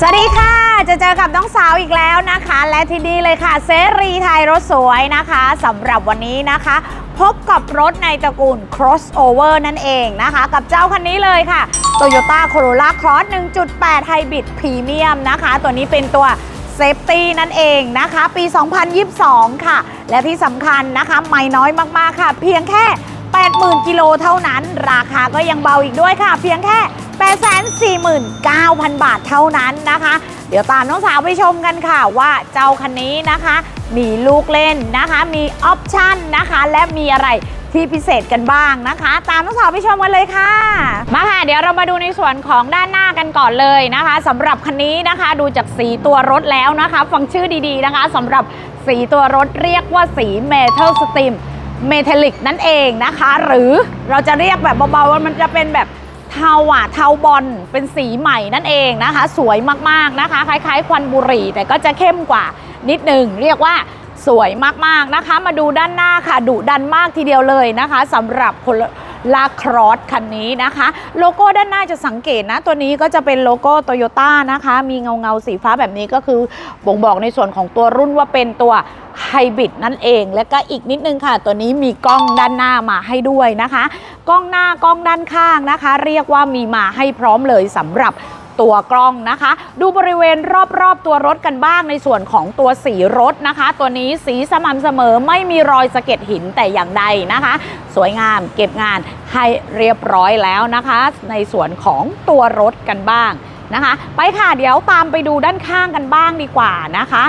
สวัสดีค่ะ จะเจอกับน้องสาวอีกแล้วนะคะ และที่นี่เลยค่ะเซรีไทยรถสวยนะคะสำหรับวันนี้นะคะ พบกับรถในตระกูล crossover นั่นเองนะคะ กับเจ้าคันนี้เลยค่ะ Toyota Corolla Cross 1.8 Hybrid Premium นะคะ ตัวนี้เป็นตัวเซฟตี้นั่นเองนะคะ ปี 2022 ค่ะ และที่สำคัญนะคะ ไม่น้อยมากๆค่ะ เพียงแค่ 80,000 กิโลเท่านั้น ราคาก็ยังเบาอีกด้วยค่ะ เพียงแค่ 849,000 บาทเท่านั้นนะคะ เดี๋ยวตามน้องสาวไปชมกันค่ะว่าเจ้าคันนี้นะคะ มีลูกเล่นนะคะ มีออปชั่นนะคะ และมีอะไรที่พิเศษกันบ้างนะคะ ตามน้องสาวไปชมกันเลยค่ะ มาค่ะ เดี๋ยวเรามาดูในส่วนของด้านหน้ากันก่อนเลยนะคะสำหรับคันนี้นะคะ ดูจากสีตัวรถแล้วนะคะ ฟังชื่อดีๆนะคะสำหรับสีตัวรถเรียกว่าสีเมทัลสต e ม เมทัลลิกนั่นเองนะคะ หรือเราจะเรียกแบบเบาๆว่ามันจะเป็นแบบเทาอะเทาบอลเป็นสีใหม่นั่นเองนะคะ สวยมากๆนะคะ คล้ายๆ ควันบุหรี่แต่ก็จะเข้มกว่านิดหนึ่งเรียกว่าสวยมากๆนะคะ มาดูด้านหน้าค่ะดุดันมากทีเดียวเลยนะคะสำหรับคนลาครอสคันนี้นะคะ โลโก้ด้านหน้าจะสังเกตนะ ตัวนี้ก็จะเป็นโลโก้โตโยต้านะคะ มีเงาเงาสีฟ้าแบบนี้ก็คือบ่งบอกในส่วนของตัวรุ่นว่าเป็นตัวไฮบริดนั่นเอง และก็อีกนิดนึงค่ะ ตัวนี้มีกล้องด้านหน้ามาให้ด้วยนะคะ กล้องหน้ากล้องด้านข้างนะคะ เรียกว่ามีมาให้พร้อมเลยสำหรับ ตัวกล้องนะคะ ดูบริเวณรอบๆตัวรถกันบ้างในส่วนของตัวสีรถนะคะ ตัวนี้สีสม่ำเสมอไม่มีรอยสะเก็ดหินแต่อย่างใดนะคะ สวยงามเก็บงานให้เรียบร้อยแล้วนะคะ ในส่วนของตัวรถกันบ้างนะคะ ไปค่ะเดี๋ยวตามไปดูด้านข้างกันบ้างดีกว่านะคะ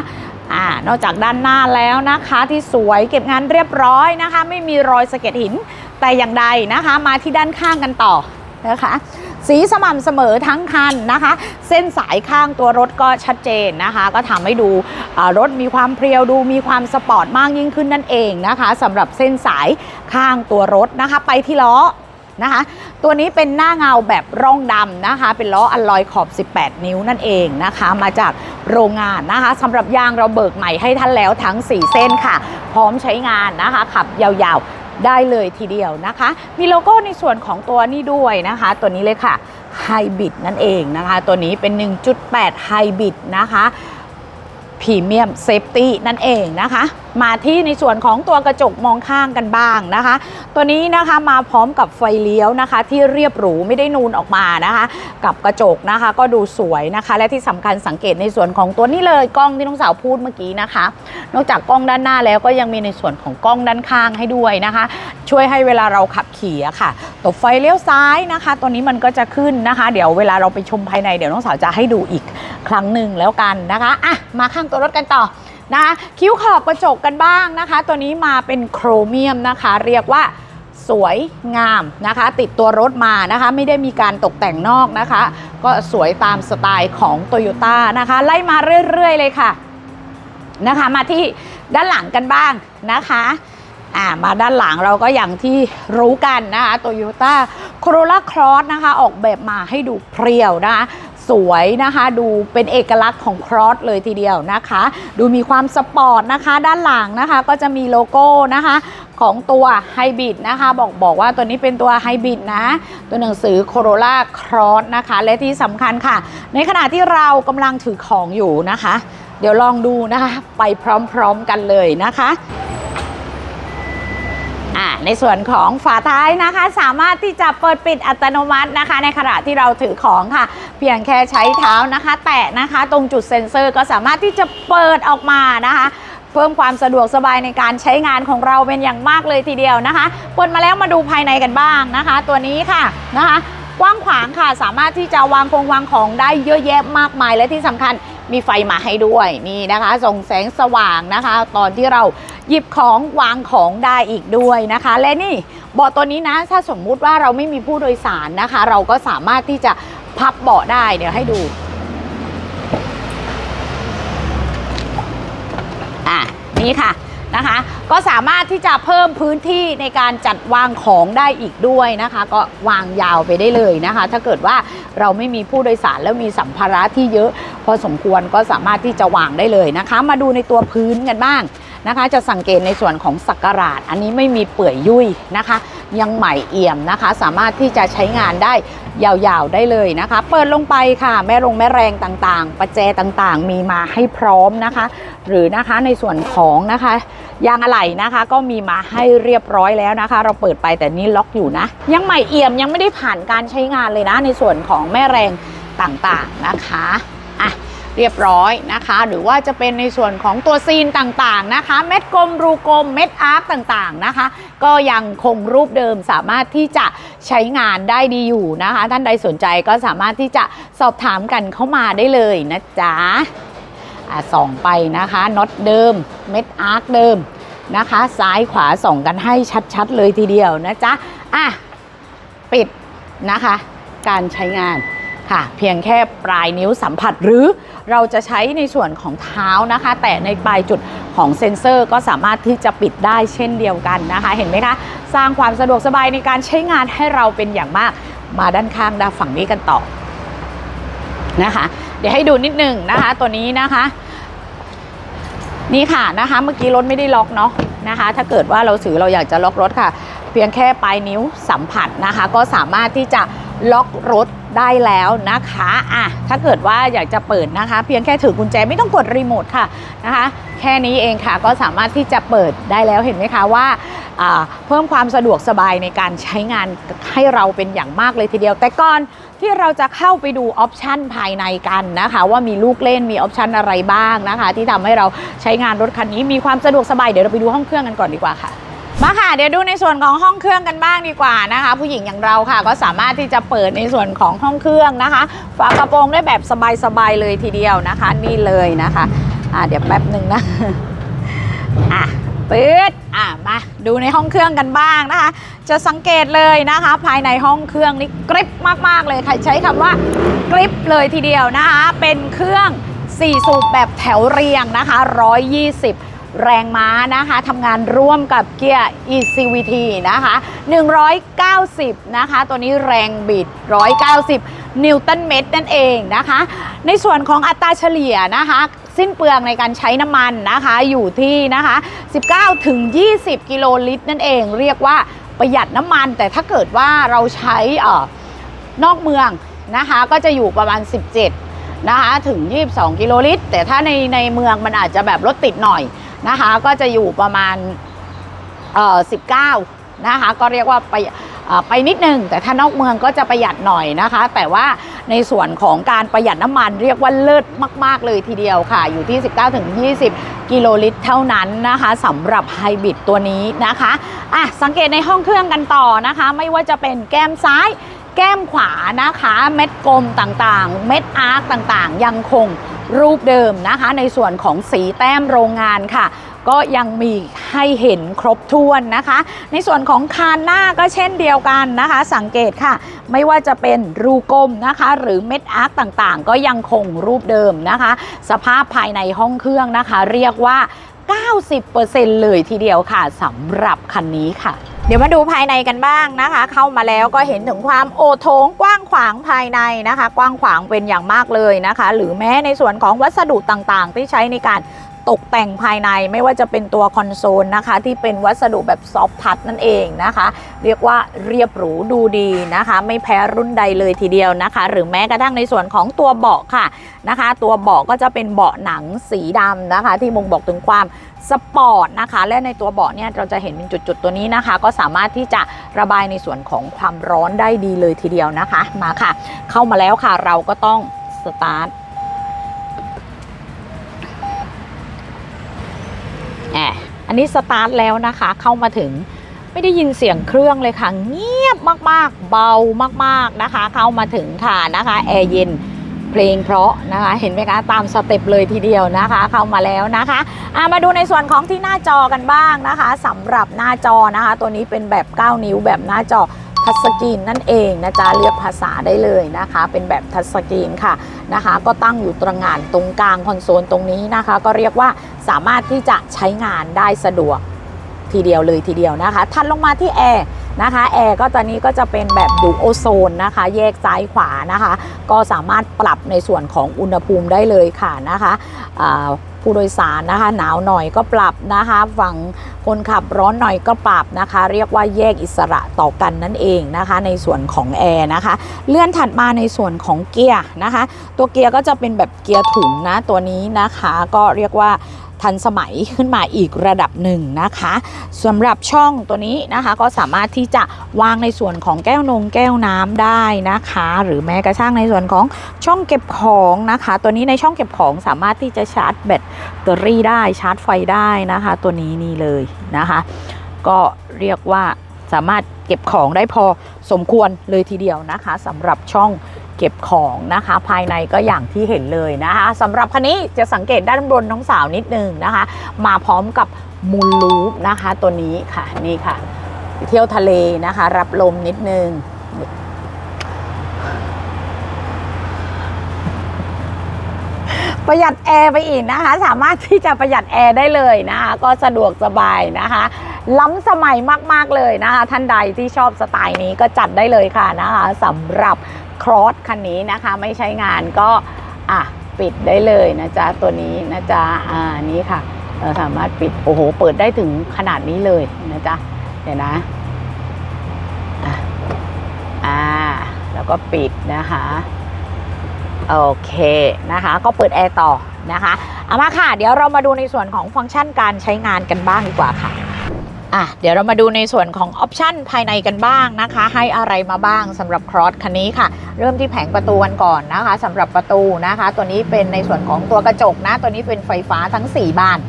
อ่านอกจากด้านหน้าแล้วนะคะที่สวยเก็บงานเรียบร้อยนะคะ ไม่มีรอยสะเก็ดหินแต่อย่างใดนะคะ มาที่ด้านข้างกันต่อนะคะ สีสม่ำเสมอทั้งคันนะคะ เส้นสายข้างตัวรถก็ชัดเจนนะคะ ก็ทำให้ดูรถมีความเพรียวดูมีความสปอร์ตมากยิ่งขึ้นนั่นเองนะคะสำหรับเส้นสายข้างตัวรถนะคะ ไปที่ล้อนะคะตัวนี้เป็นหน้าเงาแบบร่องดำนะคะ เป็นล้ออัลลอยขอบ 18 นิ้วนั่นเองนะคะ มาจากโรงงานนะคะสำหรับยางเราเบิกใหม่ให้ท่านแล้วทั้ง 4 เส้นค่ะ พร้อมใช้งานนะคะ ขับยาวๆ ได้เลยทีเดียวนะคะ มีโลโก้ในส่วนของตัวนี้ด้วยนะคะ ตัวนี้เลยค่ะไฮบิดนั่นเองนะคะ ตัวนี้เป็น 1.8ไฮบิดนะคะพรีเมียมเซฟตี้นั่นเองนะคะ มาที่ในส่วนของตัวกระจกมองข้างกันบ้างนะคะ ตัวนี้นะคะมาพร้อมกับไฟเลี้ยวนะคะ ที่เรียบหรูไม่ได้นูนออกมานะคะ กับกระจกนะคะ ก็ดูสวยนะคะ และที่สำคัญสังเกตในส่วนของตัวนี้เลยกล้องที่น้องสาวพูดเมื่อกี้นะคะ นอกจากกล้องด้านหน้าแล้วก็ยังมีในส่วนของกล้องด้านข้างให้ด้วยนะคะ ช่วยให้เวลาเราขับขี่อะค่ะตบไฟเลี้ยวซ้ายนะคะ ตัวนี้มันก็จะขึ้นนะคะ เดี๋ยวเวลาเราไปชมภายในเดี๋ยวน้องสาวจะให้ดูอีกครั้งหนึ่งแล้วกันนะคะอะมาข้างตัวรถกันต่อ นะคะคิ้วขอบกระจกกันบ้างนะคะ ตัวนี้มาเป็นโครเมียมนะคะ เรียกว่าสวยงามนะคะ ติดตัวรถมานะคะ ไม่ได้มีการตกแต่งนอกนะคะ ก็สวยตามสไตล์ของ t o y ยต้นะคะ ไล่มาเรื่อย ๆ เลยค่ะนะคะ มาที่ด้านหลังกันบ้างนะคะอ่ามาด้านหลังเราก็อย่างที่รู้กันนะคะ Toyota Corolla Cross นะคะ ออกแบบมาให้ดูเพรียวนะคะ สวยนะคะ ดูเป็นเอกลักษณ์ของครอสเลยทีเดียวนะคะ ดูมีความสปอร์ตนะคะ ด้านหลังนะคะก็จะมีโลโก้นะคะของตัวไฮบ i d นะคะ บอกบอกว่าตัวนี้เป็นตัวไฮบ i d นะ ตัวหนังสือ Corolla Cross นะคะ และที่สำคัญค่ะ ในขณะที่เรากำลังถือของอยู่นะคะ เดี๋ยวลองดูนะคะ ไปพร้อมๆกันเลยนะคะ ในส่วนของฝาท้ายนะคะ สามารถที่จะเปิดปิดอัตโนมัตินะคะ ในขณะที่เราถือของค่ะ เพียงแค่ใช้เท้านะคะ แตะนะคะตรงจุดเซ็นเซอร์ก็สามารถที่จะเปิดออกมานะคะ เพิ่มความสะดวกสบายในการใช้งานของเราเป็นอย่างมากเลยทีเดียวนะคะเปิดมาแล้วมาดูภายในกันบ้างนะคะ ตัวนี้ค่ะนะคะกว้างขวางค่ะสามารถที่จะวางคงวางของได้เยอะแยะมากมายและที่สำคัญมีไฟมาให้ด้วยนี่นะคะ ส่งแสงสว่างนะคะ ตอนที่เรา หยิบของวางของได้อีกด้วยนะคะ และนี่เบาะตัวนี้นะ ถ้าสมมุติว่าเราไม่มีผู้โดยสารนะคะ เราก็สามารถที่จะพับเบาะได้เดี๋ยวให้ดูอะนี่ค่ะนะคะ ก็สามารถที่จะเพิ่มพื้นที่ในการจัดวางของได้อีกด้วยนะคะ ก็วางยาวไปได้เลยนะคะ ถ้าเกิดว่าเราไม่มีผู้โดยสารแล้วมีสัมภาระที่เยอะ พอสมควรก็สามารถที่จะวางได้เลยนะคะ มาดูในตัวพื้นกันบ้าง นะคะ จะสังเกตในส่วนของสักการาดอันนี้ไม่มีเปื่อยยุ่ยนะคะ ยังใหม่เอี่ยมนะคะ สามารถที่จะใช้งานได้ยาวๆได้เลยนะคะ เปิดลงไปค่ะ แม่รงแม่แรงต่างๆ ประแจต่างๆ มีมาให้พร้อมนะคะ หรือนะคะในส่วนของนะคะยางอะไหล่นะคะ ก็มีมาให้เรียบร้อยแล้วนะคะ เราเปิดไปแต่นี่ล็อกอยู่นะ ยังใหม่เอี่ยมยังไม่ได้ผ่านการใช้งานเลยนะ ในส่วนของแม่แรงต่างๆนะคะอะ เรียบร้อยนะคะ หรือว่าจะเป็นในส่วนของตัวซีนต่างๆนะคะ เม็ดกลมรูกลมเม็ดอาร์คต่างๆนะคะ ก็ยังคงรูปเดิมสามารถที่จะใช้งานได้ดีอยู่นะคะ ท่านใดสนใจก็สามารถที่จะสอบถามกันเข้ามาได้เลยนะจ๊ะส่องไปนะคะน็อตเดิมเม็ดอาร์คเดิมนะคะ ซ้ายขวาส่องกันให้ชัดๆเลยทีเดียวนะจ๊ะอะปิดนะคะ การใช้งานค่ะ เพียงแค่ปลายนิ้วสัมผัสหรือ เราจะใช้ในส่วนของเท้านะคะ แต่ในปลายจุดของเซ็นเซอร์ก็สามารถที่จะปิดได้เช่นเดียวกันนะคะ เห็นไหมคะ สร้างความสะดวกสบายในการใช้งานให้เราเป็นอย่างมากมาด้านข้างด้านฝั่งนี้กันต่อนะคะ เดี๋ยวให้ดูนิดหนึงนะคะ ตัวนี้นะคะ นี่ค่ะนะคะเมื่อกี้รถไม่ได้ล็อกเนาะนะคะ ถ้าเกิดว่าเราถือเราอยากจะล็อกรถค่ะ เพียงแค่ปลายนิ้วสัมผัสนะคะ ก็สามารถที่จะ ล็อกรถได้แล้วนะคะอะถ้าเกิดว่าอยากจะเปิดนะคะ เพียงแค่ถือกุญแจไม่ต้องกดรีโมทค่ะนะคะ แค่นี้เองค่ะก็สามารถที่จะเปิดได้แล้วเห็นไหมคะว่าเพิ่มความสะดวกสบายในการใช้งานให้เราเป็นอย่างมากเลยทีเดียว แต่ก่อนที่เราจะเข้าไปดูออปชันภายในกันนะคะ ว่ามีลูกเล่นมีออปชันอะไรบ้างนะคะ ที่ทำให้เราใช้งานรถคันนี้มีความสะดวกสบายเดี๋ยวเราไปดูห้องเครื่องกันก่อนดีกว่าค่ะ มาค่ะเดี๋ยวดูในส่วนของห้องเครื่องกันบ้างดีกว่านะคะ ผู้หญิงอย่างเราค่ะ ก็สามารถที่จะเปิดในส่วนของห้องเครื่องนะคะฝากระโปรงได้แบบสบายๆเลยทีเดียวนะคะ นี่เลยนะคะอ่าเดี๋ยวแป๊บหนึ่งนะอะปื๊ดอะมาดูในห้องเครื่องกันบ้างนะคะ จะสังเกตเลยนะคะ ภายในห้องเครื่องนี่กริบมากๆเลยใครใช้คำว่ากริบเลยทีเดียวนะคะ เป็นเครื่อง4สูบแบบแถวเรียงนะคะ120 แรงม้านะคะทำงานร่วมกับเกียร์ ECVT นะคะ 190 นะคะ ตัวนี้แรงบิด 190 นิวตันเมตรนั่นเองนะคะ ในส่วนของอัตราเฉลี่ยนะคะ สิ้นเปลืองในการใช้น้ำมันนะคะ อยู่ที่นะคะ 19 ถึง 20 กิโลลิตรนั่นเอง เรียกว่าประหยัดน้ำมัน แต่ถ้าเกิดว่าเราใช้อ่อนอกเมืองนะคะ ก็จะอยู่ประมาณ 17นะคะถึง 22 กิโลลิตร แต่ถ้าในในเมืองมันอาจจะแบบรถติดหน่อย นะคะ ก็จะอยู่ประมาณเอ่อ19นะคะ ก็เรียกว่าไปไปนิดนึง แต่ถ้านอกเมืองก็จะประหยัดหน่อยนะคะ แต่ว่าในส่วนของการประหยัดน้ำมันเรียกว่าเลิศมาก ๆ เลยทีเดียวค่ะ อยู่ที่ 19-20 กิโลลิตรเท่านั้นนะคะสำหรับไฮบริดตัวนี้นะคะอะสังเกตในห้องเครื่องกันต่อนะคะ ไม่ว่าจะเป็นแก้มซ้ายแก้มขวานะคะ เม็ดกลมต่างๆ เม็ดอาร์คต่างๆ ยังคง รูปเดิมนะคะ ในส่วนของสีแต้มโรงงานค่ะ ก็ยังมีให้เห็นครบถ้วนนะคะ ในส่วนของคานหน้าก็เช่นเดียวกันนะคะ สังเกตค่ะ ไม่ว่าจะเป็นรูกลมนะคะ หรือเม็ดอาร์คต่างๆ ก็ยังคงรูปเดิมนะคะ สภาพภายในห้องเครื่องนะคะ เรียกว่า 90%เลยทีเดียวค่ะสำหรับคันนี้ค่ะ เดี๋ยวมาดูภายในกันบ้างนะคะ เข้ามาแล้วก็เห็นถึงความโอโถงกว้างขวางภายในนะคะ กว้างขวางเป็นอย่างมากเลยนะคะ หรือแม้ในส่วนของวัสดุต่างๆ ที่ใช้ในการ ตกแต่งภายในไม่ว่าจะเป็นตัวคอนโซลนะคะ ที่เป็นวัสดุแบบซอฟทัชนั่นเองนะคะ เรียกว่าเรียบหรูดูดีนะคะ ไม่แพ้รุ่นใดเลยทีเดียวนะคะ หรือแม้กระทั่งในส่วนของตัวเบาะค่ะนะคะ ตัวเบาะก็จะเป็นเบาะหนังสีดำนะคะ ที่มงบอกถึงความสปอร์ตนะคะ และในตัวเบาะเนี่ยเราจะเห็นเป็นจุดๆตัวนี้นะคะ ก็สามารถที่จะระบายในส่วนของความร้อนได้ดีเลยทีเดียวนะคะ มาค่ะ เข้ามาแล้วค่ะเราก็ต้องสตาร์ท อันนี้สตาร์ทแล้วนะคะ เข้ามาถึงไม่ได้ยินเสียงเครื่องเลยค่ะ เงียบมากๆ เบามากๆนะคะ เข้ามาถึงค่ะนะคะแอร์เย็นเพลงเพราะนะคะเห็นไหมคะตามสเต็ปเลยทีเดียวนะคะ เข้ามาแล้วนะคะะมาดูในส่วนของที่หน้าจอกันบ้างนะคะสำหรับหน้าจอนะคะ ตัวนี้เป็นแบบ 9 นิ้วแบบหน้าจอ ทัชสกรีนนั่นเองนะจ๊ะเรียกภาษาได้เลยนะคะ เป็นแบบทัชสกรีนค่ะนะคะ ก็ตั้งอยู่ตรงงานตรงกลางคอนโซลตรงนี้นะคะ ก็เรียกว่าสามารถที่จะใช้งานได้สะดวกทีเดียวเลยทีเดียวนะคะถัดลงมาที่แอร์นะคะแอร์ก็ตอนนี้ก็จะเป็นแบบดูโอโซนนะคะ แยกซ้ายขวานะคะ ก็สามารถปรับในส่วนของอุณหภูมิได้เลยค่ะนะคะ ผู้โดยสารนะคะ หนาวหน่อยก็ปรับนะคะ ฝั่งคนขับร้อนหน่อยก็ปรับนะคะ เรียกว่าแยกอิสระต่อกันนั่นเองนะคะ ในส่วนของแอร์นะคะ เลื่อนถัดมาในส่วนของเกียร์นะคะ ตัวเกียร์ก็จะเป็นแบบเกียร์ถุงนะตัวนี้นะคะ ก็เรียกว่า ทันสมัยขึ้นมาอีกระดับหนึ่งนะคะสำหรับช่องตัวนี้นะคะก็สามารถที่จะวางในส่วนของแก้วนงแก้วน้ำได้นะคะ หรือแม้กระทั่งในส่วนของช่องเก็บของนะคะ ตัวนี้ในช่องเก็บของสามารถที่จะชาร์จแบตเตอรี่ได้ชาร์จไฟได้นะคะ ตัวนี้นี่เลยนะคะ ก็เรียกว่าสามารถ เก็บของได้พอสมควรเลยทีเดียวนะคะสำหรับช่องเก็บของนะคะ ภายในก็อย่างที่เห็นเลยนะคะสำหรับคันนี้จะสังเกตด้านบนน้องสาวนิดนึงนะคะ มาพร้อมกับมูลลูปนะคะตัวนี้ค่ะนี่ค่ะ เที่ยวทะเลนะคะ รับลมนิดนึงประหยัดแอร์ไปอีกนะคะ สามารถที่จะประหยัดแอร์ได้เลยนะคะ ก็สะดวกสบายนะคะ ล้ำสมัยมาก ๆ เลยนะคะท่านใดที่ชอบสไตล์นี้ก็จัดได้เลยค่ะนะคะสำหรับครอสคันนี้นะคะไม่ใช้งานก็อะปิดได้เลยนะจ๊ะตัวนี้นะจ๊ะอ่านี้ค่ะเราสามารถปิดโอ้โหเปิดได้ถึงขนาดนี้เลยนะจ๊ะเดี๋ยวนะอะอ่าแล้วก็ปิดนะคะโอเคนะคะก็เปิดแอร์ต่อนะคะเอามาค่ะ เดี๋ยวเรามาดูในส่วนของฟังก์ชันการใช้งานกันบ้างดีกว่าค่ะ อะเดี๋ยวเรามาดูในส่วนของออปชันภายในกันบ้างนะคะ ให้อะไรมาบ้างสำหรับครอสคันนี้ค่ะ เริ่มที่แผงประตูกันก่อนนะคะสำหรับประตูนะคะ ตัวนี้เป็นในส่วนของตัวกระจกนะ ตัวนี้เป็นไฟฟ้าทั้ง 4 บาน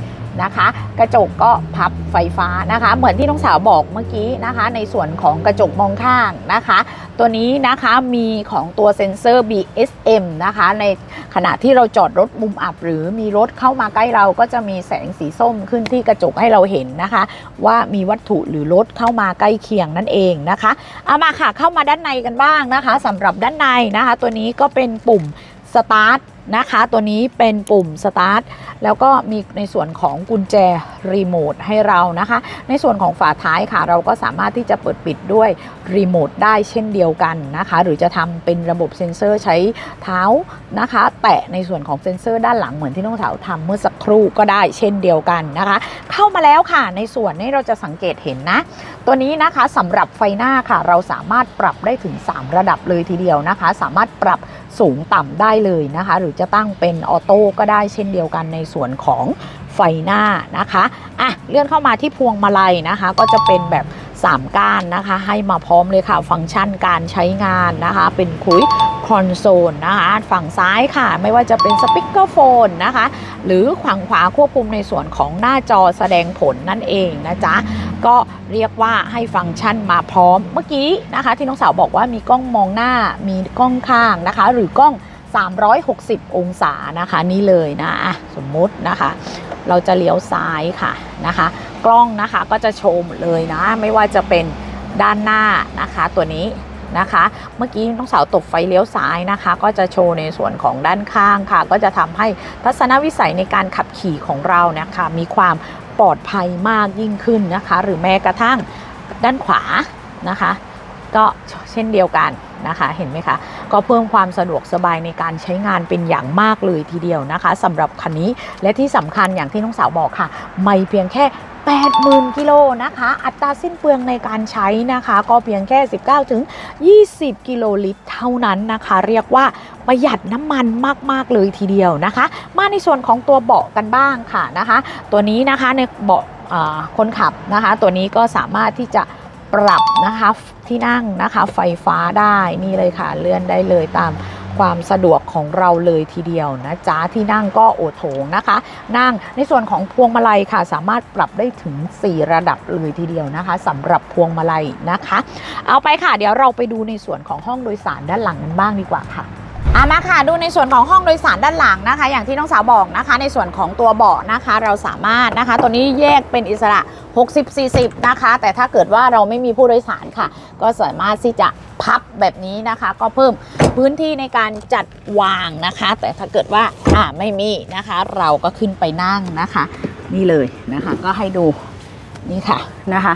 นะคะ กระจกก็พับไฟฟ้านะคะ เหมือนที่น้องสาวบอกเมื่อกี้นะคะ ในส่วนของกระจกมองข้างนะคะ ตัวนี้นะคะมีของตัวเซ็นเซอร์ BSM นะคะ ในขณะที่เราจอดรถมุมอับ หรือมีรถเข้ามาใกล้เราก็จะมีแสงสีส้มขึ้นที่กระจกให้เราเห็นนะคะ ว่ามีวัตถุหรือรถเข้ามาใกล้เคียงนั่นเองนะคะเอามาค่ะเข้ามาด้านในกันบ้างนะคะสำหรับด้านในนะคะ ตัวนี้ก็เป็นปุ่มสตาร์ท นะคะ ตัวนี้เป็นปุ่มสตาร์ทแล้วก็มีในส่วนของกุญแจรีโมทให้เรานะคะ ในส่วนของฝาท้ายค่ะ เราก็สามารถที่จะเปิดปิดด้วยรีโมทได้เช่นเดียวกันนะคะ หรือจะทำเป็นระบบเซ็นเซอร์ใช้เท้านะคะ แตะในส่วนของเซ็นเซอร์ด้านหลังเหมือนที่น้องสาวทำเมื่อสักครู่ก็ได้เช่นเดียวกันนะคะ เข้ามาแล้วค่ะ ในส่วนนี้เราจะสังเกตเห็นนะ ตัวนี้นะคะสำหรับไฟหน้าค่ะ เราสามารถปรับได้ถึง 3 ระดับเลยทีเดียวนะคะ สามารถปรับสูงต่ำได้เลยนะคะ หรือจะตั้งเป็นออโต้ก็ได้เช่นเดียวกันในส่วนของไฟหน้านะคะอะเลื่อนเข้ามาที่พวงมาลัยนะคะ ก็จะเป็นแบบ 3 ก้านนะคะ ให้มาพร้อมเลยค่ะ ฟังก์ชันการใช้งานนะคะ เป็นคุยคอนโซลนะคะ ฝั่งซ้ายค่ะ ไม่ว่าจะเป็นสปีกเกอร์โฟนนะคะ หรือฝั่งขวาควบคุมในส่วนของหน้าจอแสดงผลนั่นเองนะจ๊ะ ก็เรียกว่าให้ฟังก์ชันมาพร้อมเมื่อกี้นะคะ ที่น้องสาวบอกว่ามีกล้องมองหน้ามีกล้องข้างนะคะ หรือกล้อง 360 องศานะคะนี่เลยนะอะสมมุตินะคะ เราจะเลี้ยวซ้ายค่ะนะคะ กล้องนะคะก็จะโชว์หมดเลยนะ ไม่ว่าจะเป็นด้านหน้านะคะตัวนี้นะคะ เมื่อกี้น้องสาวตบไฟเลี้ยวซ้ายนะคะ ก็จะโชว์ในส่วนของด้านข้างค่ะ ก็จะทำให้ทัศนวิสัยในการขับขี่ของเราเนี่ยค่ะมีความปลอดภัยมากยิ่งขึ้นนะคะ หรือแม้กระทั่งด้านขวานะคะ ก็เช่นเดียวกัน นะคะเห็นไหมคะ ก็เพิ่มความสะดวกสบายในการใช้งานเป็นอย่างมากเลยทีเดียวนะคะสำหรับคันนี้และที่สำคัญอย่างที่น้องสาวบอกค่ะ ไม่เพียงแค่80,000กิโลนะคะ อัตราสิ้นเปลืองในการใช้นะคะ ก็เพียงแค่ 19 ถึง 20 กิโลลิตรเท่านั้นนะคะ เรียกว่าประหยัดน้ำมันมาก ๆ เลยทีเดียวนะคะ มาในส่วนของตัวเบาะกันบ้างค่ะนะคะ ตัวนี้นะคะในเบาะคนขับนะคะ ตัวนี้ก็สามารถที่จะ ปรับนะคะที่นั่งนะคะไฟฟ้าได้นี่เลยค่ะเลื่อนได้เลยตามความสะดวกของเราเลยทีเดียวนะจ๊ะที่นั่งก็โอโถงนะคะ นั่งในส่วนของพวงมาลัยค่ะ สามารถปรับได้ถึง 4 ระดับเลยทีเดียวนะคะสำหรับพวงมาลัยนะคะ เอาไปค่ะ เดี๋ยวเราไปดูในส่วนของห้องโดยสารด้านหลังกันบ้างดีกว่าค่ะ อามาค่ะดูในส่วนของห้องโดยสารด้านหลังนะคะ อย่างที่น้องสาวบอกนะคะ ในส่วนของตัวเบาะนะคะ เราสามารถนะคะ ตัวนี้แยกเป็นอิสระ 60-40 นะคะ แต่ถ้าเกิดว่าเราไม่มีผู้โดยสารค่ะ ก็สามารถที่จะพับแบบนี้นะคะ ก็เพิ่มพื้นที่ในการจัดวางนะคะ แต่ถ้าเกิดว่าอ่าไม่มีนะคะ เราก็ขึ้นไปนั่งนะคะ นี่เลยนะคะ ก็ให้ดูนี่ค่ะนะคะ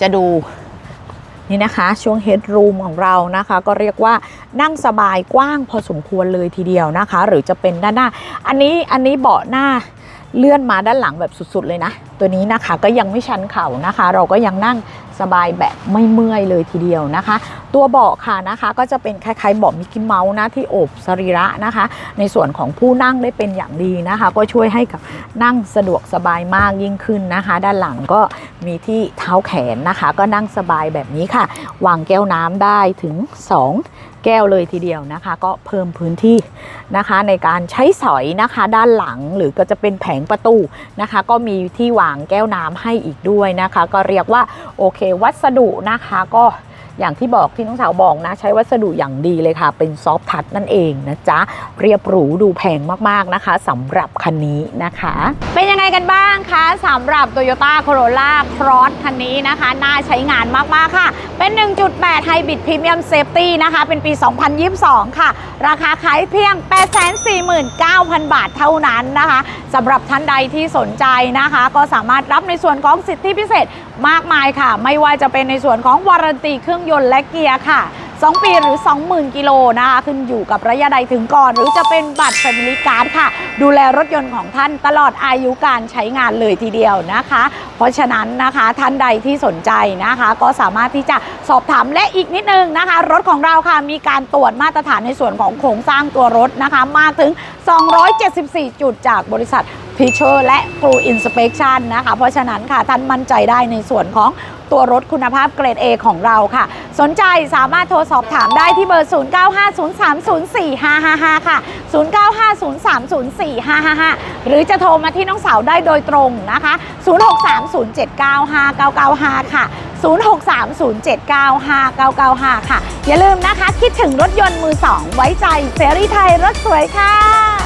จะดู นี่นะคะช่วงเฮดรูมของเรานะคะ ก็เรียกว่านั่งสบายกว้างพอสมควรเลยทีเดียวนะคะ หรือจะเป็นด้านหน้า อันนี้อันนี้เบาะหน้าเลื่อนมาด้านหลังแบบสุดๆเลยนะ ตัวนี้นะคะก็ยังไม่ชันเข่านะคะ เราก็ยังนั่ง สบายแบบไม่เมื่อยเลยทีเดียวนะคะ ตัวเบาะค่ะนะคะก็จะเป็นคล้ายๆเบาะมิกกี้เมาส์นะที่โอบสรีระนะคะ ในส่วนของผู้นั่งได้เป็นอย่างดีนะคะ ก็ช่วยให้กับนั่งสะดวกสบายมากยิ่งขึ้นนะคะ ด้านหลังก็มีที่เท้าแขนนะคะ ก็นั่งสบายแบบนี้ค่ะ วางแก้วน้ำได้ถึง 2แก้วเลยทีเดียวนะคะ ก็เพิ่มพื้นที่นะคะ ในการใช้สอยนะคะด้านหลังหรือก็จะเป็นแผงประตูนะคะ ก็มีที่วางแก้วน้ำให้อีกด้วยนะคะ ก็เรียกว่าโอเควัสดุนะคะก็ อย่างที่บอกที่น้องสาวบอกนะ ใช้วัสดุอย่างดีเลยค่ะ เป็นซอฟทัชนั่นเองนะจ๊ะ เรียบหรูดูแพงมากๆนะคะสำหรับคันนี้นะคะ เป็นยังไงกันบ้างคะสำหรับ Toyota Corolla Cross คันนี้นะคะ น่าใช้งานมากๆค่ะ เป็น 1.8 Hybrid Premium Safety นะคะ เป็นปี 2022 ค่ะ ราคาขายเพียง 849,000 บาทเท่านั้นนะคะสำหรับท่านใดที่สนใจนะคะ ก็สามารถรับในส่วนของสิทธิพิเศษมากมายค่ะ ไม่ว่าจะเป็นในส่วนของวารันตีเครื่องยนต์และเกียร์ค่ะ 2 ปีหรือ 20,000 กิโลนะคะขึ้นอยู่กับระยะใดถึงก่อน หรือจะเป็นบัตร Family Card ค่ะ ดูแลรถยนต์ของท่านตลอดอายุการใช้งานเลยทีเดียวนะคะ เพราะฉะนั้นนะคะท่านใดที่สนใจนะคะ ก็สามารถที่จะสอบถามและอีกนิดนึงนะคะ รถของเราค่ะมีการตรวจมาตรฐานในส่วนของโครงสร้างตัวรถนะคะมากถึง 274 จุดจากบริษัทพิเชอร์และครูอินสเป t ชันนะคะ เพราะฉะนั้นค่ะท่านมั่นใจได้ในส่วนของ ตัวรถคุณภาพเกรด A ของเราค่ะ สนใจสามารถโทรสอบถามได้ที่เบอร์ 0950304555 ค่ะ 0950304555 หรือจะโทรมาที่น้องสาวได้โดยตรงนะคะ 0630795995 ค่ะ 0630795995 ค่ะ อย่าลืมนะคะ คิดถึงรถยนต์มือสองไว้ใจเสรีไทยรถสวยค่ะ